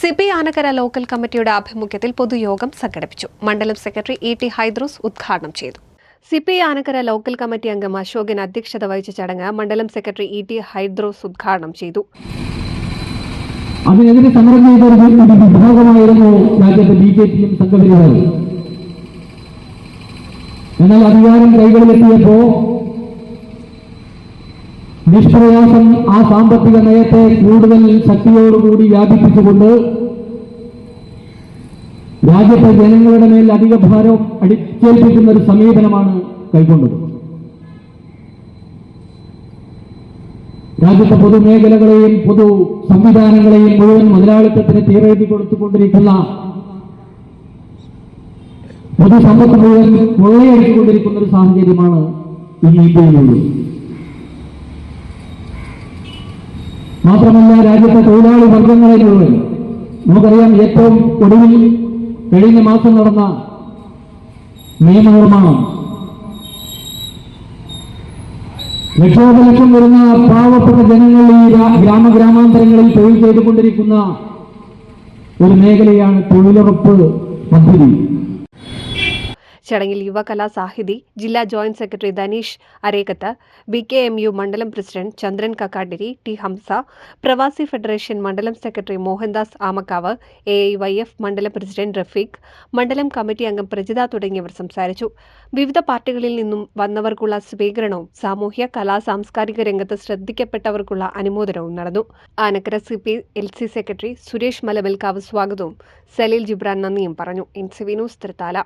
C P Anakkara local കമ്മിറ്റിയുടെ ആഭിമുഖ്യത്തിൽ പൊതുയോഗം സംഘടിപ്പിച്ചു. മണ്ഡലം സെക്രട്ടറി ഇ ടി ഹൈദ്രോസ് ഉദ്ഘാടനം ചെയ്തു. സിപി ആനക്കര ലോക്കൽ കമ്മിറ്റി അംഗം അശോകൻ അധ്യക്ഷത വഹിച്ച ചടങ്ങ് മണ്ഡലം സെക്രട്ടറി ഇ ടി ഹൈദ്രോസ് ഉദ്ഘാടനം ചെയ്തു. എന്നാൽ അധികാരം കൈകളിലെത്തിയപ്പോ നിഷ്പ്രയാസം ആ സാമ്പത്തിക നയത്തെ കൂടുതൽ ശക്തിയോടുകൂടി വ്യാപിപ്പിച്ചുകൊണ്ട് രാജ്യത്തെ ജനങ്ങളുടെ മേൽ അധിക ഭാരം അടിച്ചേൽപ്പിക്കുന്ന ഒരു സമീപനമാണ് കൈക്കൊണ്ടത്. രാജ്യത്തെ പൊതുമേഖലകളെയും പൊതു സംവിധാനങ്ങളെയും മുഴുവൻ മുതലാളിത്തത്തിന് തീരെഴുതി കൊടുത്തുകൊണ്ടിരിക്കുന്ന പൊതുസമ്പത്ത് മുഴുവൻ കൊള്ളയടിച്ചുകൊണ്ടിരിക്കുന്ന ഒരു സാഹചര്യമാണ് ഇന്ന് ഇന്ത്യയിലുള്ളത്. മാത്രമല്ല രാജ്യത്തെ തൊഴിലാളി വർഗങ്ങളെ മുഴുവൻ നമുക്കറിയാം ഏറ്റവും ഒടുവിൽ കഴിഞ്ഞ മാസം നടന്ന നിയമനിർമ്മാണം ലക്ഷോപലക്ഷം വരുന്ന പാവപ്പെട്ട ജനങ്ങൾ ഈ ഗ്രാ- ഗ്രാമഗ്രാമാന്തരങ്ങളിൽ തൊഴിൽ ചെയ്തുകൊണ്ടിരിക്കുന്ന ഒരു മേഖലയാണ് തൊഴിലുറപ്പ് പദ്ധതി. ചടങ്ങിൽ യുവകലാ സാഹിതി ജില്ലാ joint secretary Dhaneesh Arekkath B K M U മണ്ഡലം president Chandran Kakkattiri T Hamsa Pravasi federation മണ്ഡലം secretary Mohandas Amakkavu A I Y F മണ്ഡലം പ്രസിഡന്റ് റഫീഖ് മണ്ഡലം കമ്മിറ്റി അംഗം പ്രജിത തുടങ്ങിയവർ സംസാരിച്ചു. വിവിധ പാർട്ടികളിൽ നിന്നും വന്നവർക്കുള്ള സ്വീകരണവും സാമൂഹ്യ കലാ സാംസ്കാരിക രംഗത്ത് ശ്രദ്ധിക്കപ്പെട്ടവർക്കുള്ള അനുമോദനവും നടന്നു. Anakkara C P L C secretary Suresh Malabalkavu സ്വാഗതവും. സലീൽ ജിബ്രാൻ നന്ദിയും പറഞ്ഞു. N C Vinos Thrithala.